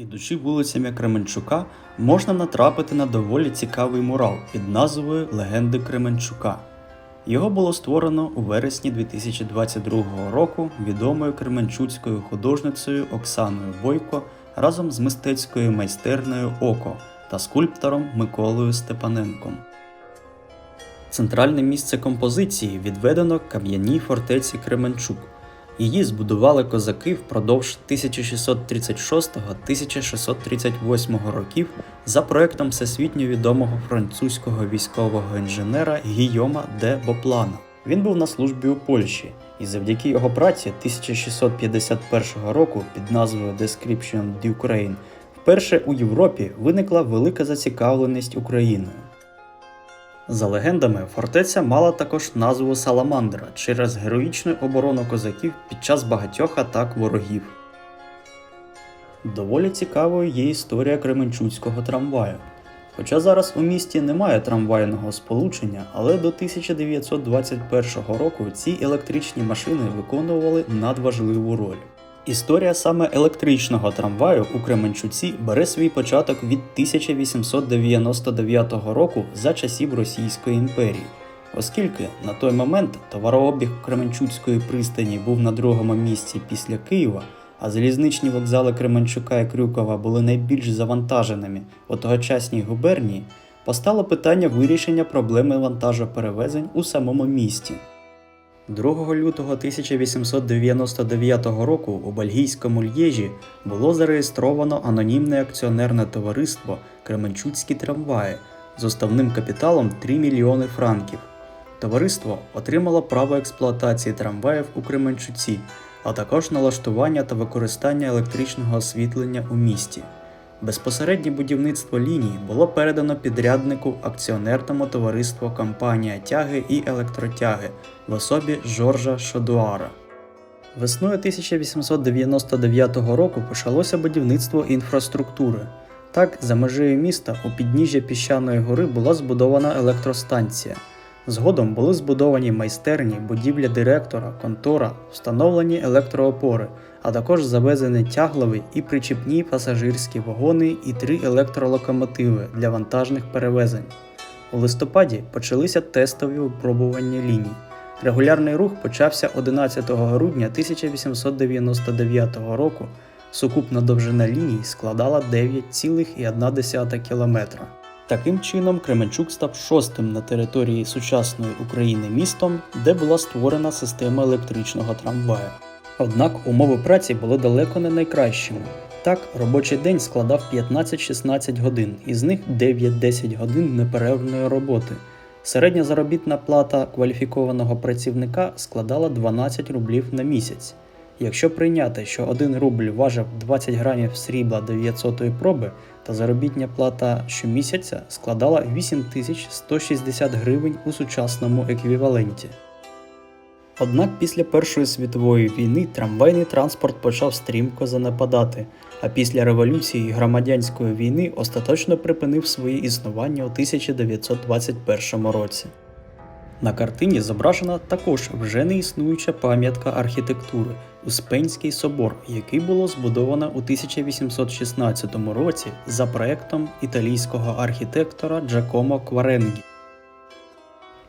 Ідучи вулицями Кременчука, можна натрапити на доволі цікавий мурал під назвою Легенди Кременчука. Його було створено у вересні 2022 року відомою кременчуцькою художницею Оксаною Бойко разом з мистецькою майстернею Око та скульптором Миколою Степаненком. Центральне місце композиції відведено кам'яній фортеці Кременчук. Її збудували козаки впродовж 1636-1638 років за проектом всесвітньо відомого французького військового інженера Гійома де Боплана. Він був на службі у Польщі, і завдяки його праці 1651 року під назвою Description d'Ukraine вперше у Європі виникла велика зацікавленість Україною. За легендами, фортеця мала також назву Саламандра через героїчну оборону козаків під час багатьох атак ворогів. Доволі цікавою є історія Кременчуцького трамваю. Хоча зараз у місті немає трамвайного сполучення, але до 1921 року ці електричні машини виконували надважливу роль. Історія саме електричного трамваю у Кременчуці бере свій початок від 1899 року за часів Російської імперії, оскільки на той момент товарообіг Кременчуцької пристані був на другому місці після Києва, а залізничні вокзали Кременчука і Крюкова були найбільш завантаженими у тогочасній губернії, постало питання вирішення проблеми вантажоперевезень у самому місті. 2 лютого 1899 року у бельгійському Л'єжі було зареєстровано анонімне акціонерне товариство Кременчуцькі трамваї з уставним капіталом 3 мільйони франків. Товариство отримало право експлуатації трамваїв у Кременчуці, а також налаштування та використання електричного освітлення у місті. Безпосереднє будівництво ліній було передано підряднику акціонерному товариству Компанія тяги і електротяги в особі Жоржа Шодуара. Весною 1899 року почалося будівництво інфраструктури. Так, за межею міста у підніжжя піщаної гори була збудована електростанція. Згодом були збудовані майстерні, будівля директора, контора, встановлені електроопори, а також завезені тяглові і причіпні пасажирські вагони і три електролокомотиви для вантажних перевезень. У листопаді почалися тестові випробування ліній. Регулярний рух почався 11 грудня 1899 року. Сукупна довжина ліній складала 9,1 км. Таким чином, Кременчук став шостим на території сучасної України містом, де була створена система електричного трамваю. Однак умови праці були далеко не найкращими. Так, робочий день складав 15-16 годин, із них 9-10 годин неперервної роботи. Середня заробітна плата кваліфікованого працівника складала 12 рублів на місяць. Якщо прийняти, що 1 рубль важив 20 грамів срібла 900 проби, та заробітня плата щомісяця складала 8160 гривень у сучасному еквіваленті. Однак після Першої світової війни трамвайний транспорт почав стрімко занепадати, а після революції і громадянської війни остаточно припинив своє існування у 1921 році. На картині зображена також вже не існуюча пам'ятка архітектури Успенський собор, який було збудовано у 1816 році за проектом італійського архітектора Джакомо Кваренгі.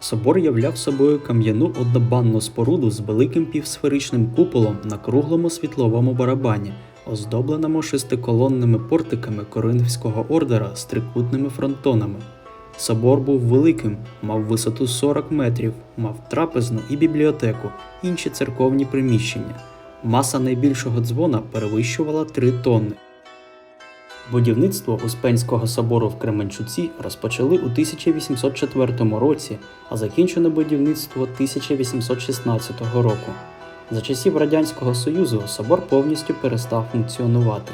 Собор являв собою кам'яну однобанну споруду з великим півсферичним куполом на круглому світловому барабані, оздобленому шестиколонними портиками Коринфського ордера з трикутними фронтонами. Собор був великим, мав висоту 40 метрів, мав трапезну і бібліотеку, інші церковні приміщення. Маса найбільшого дзвона перевищувала 3 тонни. Будівництво Успенського собору в Кременчуці розпочали у 1804 році, а закінчено будівництво 1816 року. За часів Радянського Союзу собор повністю перестав функціонувати.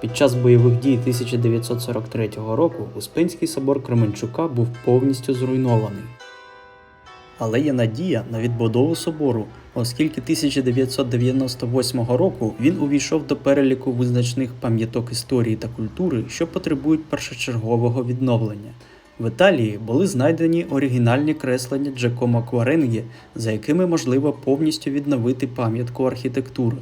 Під час бойових дій 1943 року Успенський собор Кременчука був повністю зруйнований. Але є надія на відбудову собору, оскільки 1998 року він увійшов до переліку визначних пам'яток історії та культури, що потребують першочергового відновлення. В Італії були знайдені оригінальні креслення Джакомо Кваренгі, за якими можливо повністю відновити пам'ятку архітектури.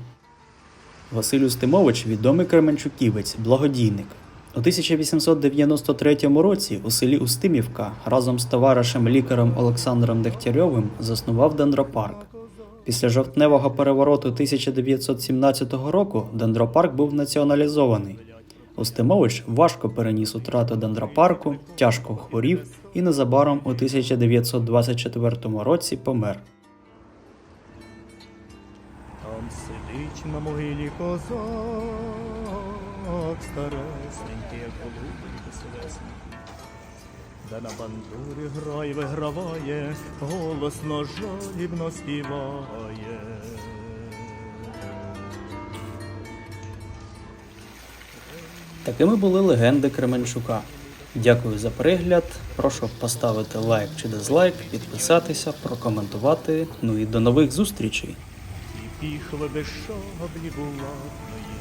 Василь Устимович відомий кременчуківець, благодійник. У 1893 році у селі Устимівка разом з товаришем лікарем Олександром Дегтярьовим заснував дендропарк. Після жовтневого перевороту 1917 року дендропарк був націоналізований. Устимович важко переніс утрату дендропарку, тяжко хворів і незабаром у 1924 році помер. Там сидить на могилі козак, старесенький, як голубенько. Де на бандурі грай виграває, голосно жалібно співає. Такими були легенди Кременчука. Дякую за перегляд. Прошу поставити лайк чи дизлайк, підписатися, прокоментувати. Ну і до нових зустрічей! І піхви без шаблі булатної,